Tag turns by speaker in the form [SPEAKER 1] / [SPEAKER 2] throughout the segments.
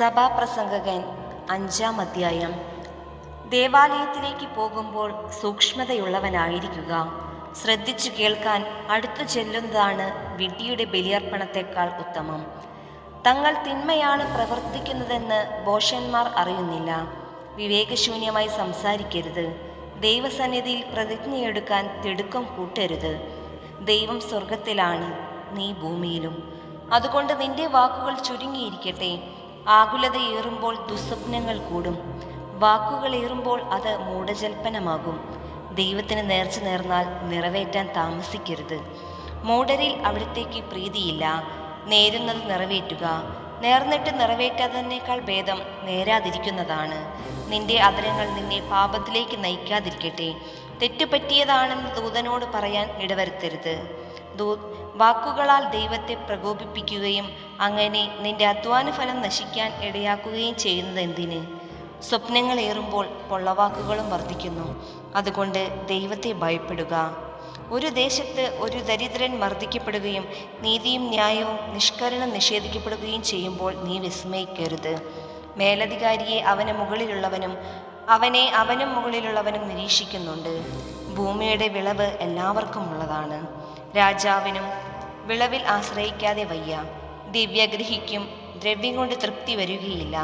[SPEAKER 1] സഭാപ്രസംഗകൻ അഞ്ചാം അധ്യായം. ദേവാലയത്തിലേക്ക് പോകുമ്പോൾ സൂക്ഷ്മതയുള്ളവനായിരിക്കുക. ശ്രദ്ധിച്ചു കേൾക്കാൻ അടുത്തു ചെല്ലുന്നതാണ് വിഡ്ഢിയുടെ ബലിയർപ്പണത്തെക്കാൾ ഉത്തമം. തങ്ങൾ തിന്മയാണ് പ്രവർത്തിക്കുന്നതെന്ന് ബോഷന്മാർ അറിയുന്നില്ല. വിവേകശൂന്യമായി സംസാരിക്കരുത്. ദൈവസന്നിധിയിൽ പ്രതിജ്ഞയെടുക്കാൻ തിടുക്കം കൂട്ടരുത്. ദൈവം സ്വർഗത്തിലാണ് നീ ഭൂമിയിലും. അതുകൊണ്ട് നിന്റെ വാക്കുകൾ ചുരുങ്ങിയിരിക്കട്ടെ. ആകുലതയേറുമ്പോൾ ദുസ്വപ്നങ്ങൾ കൂടും. വാക്കുകളേറുമ്പോൾ അത് മൂഢജൽപ്പനമാകും. ദൈവത്തിന് നേർച്ച നേർന്നാൽ നിറവേറ്റാൻ താമസിക്കരുത്. മൂഢരിൽ അവിടത്തേക്ക് പ്രീതിയില്ല. നേരുന്നത് നിറവേറ്റുക. നേർന്നിട്ട് നിറവേറ്റാതതിനേക്കാൾ ഭേദം നേരാതിരിക്കുന്നതാണ്. നിന്റെ അതരങ്ങൾ നിന്നെ പാപത്തിലേക്ക് നയിക്കാതിരിക്കട്ടെ. തെറ്റുപറ്റിയതാണെന്ന് ദൂതനോട് പറയാൻ ഇടവരുത്തരുത്. ദൂ വാക്കുകളാൽ ദൈവത്തെ പ്രകോപിപ്പിക്കുകയും അങ്ങനെ നിന്റെ അധ്വാന ഫലം നശിക്കാൻ ഇടയാക്കുകയും ചെയ്യുന്നത് എന്തിന്? സ്വപ്നങ്ങളേറുമ്പോൾ പൊള്ളവാക്കുകളും വർദ്ധിക്കുന്നു. അതുകൊണ്ട് ദൈവത്തെ ഭയപ്പെടുക. ഒരു ദേശത്ത് ഒരു ദരിദ്രൻ മർദ്ദിക്കപ്പെടുകയും നീതിയും ന്യായവും നിഷ്കരണം നിഷേധിക്കപ്പെടുകയും ചെയ്യുമ്പോൾ നീ വിസ്മയിക്കരുത്. മേലധികാരിയെ അവന് മുകളിലുള്ളവനും അവനെ അവനും മുകളിലുള്ളവനും നിരീക്ഷിക്കുന്നുണ്ട്. ഭൂമിയുടെ വിളവ് എല്ലാവർക്കും ഉള്ളതാണ്. രാജാവിനും വിളവിൽ ആശ്രയിക്കാതെ വയ്യ. ദിവ്യഗ്രഹിക്കും ദ്രവ്യം കൊണ്ട് തൃപ്തി വരികയില്ല.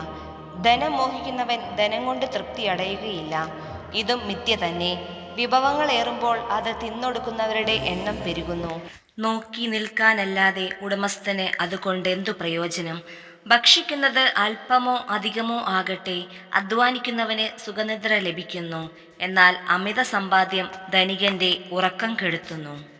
[SPEAKER 1] ധനം മോഹിക്കുന്നവൻ ധനം കൊണ്ട് തൃപ്തി അടയുകയില്ല. ഇതും മിഥ്യ തന്നെ. വിഭവങ്ങൾ ഏറുമ്പോൾ അത് തിന്നൊടുക്കുന്നവരുടെ എണ്ണം പെരുകുന്നു. നോക്കി നിൽക്കാനല്ലാതെ ഉടമസ്ഥന് അതുകൊണ്ട് എന്തു പ്രയോജനം? ഭക്ഷിക്കുന്നത് അല്പമോ അധികമോ ആകട്ടെ അധ്വാനിക്കുന്നവന് സുഖനിദ്ര ലഭിക്കുന്നു. എന്നാൽ അമിത സമ്പാദ്യം ധനികന്റെ ഉറക്കം കെടുത്തുന്നു.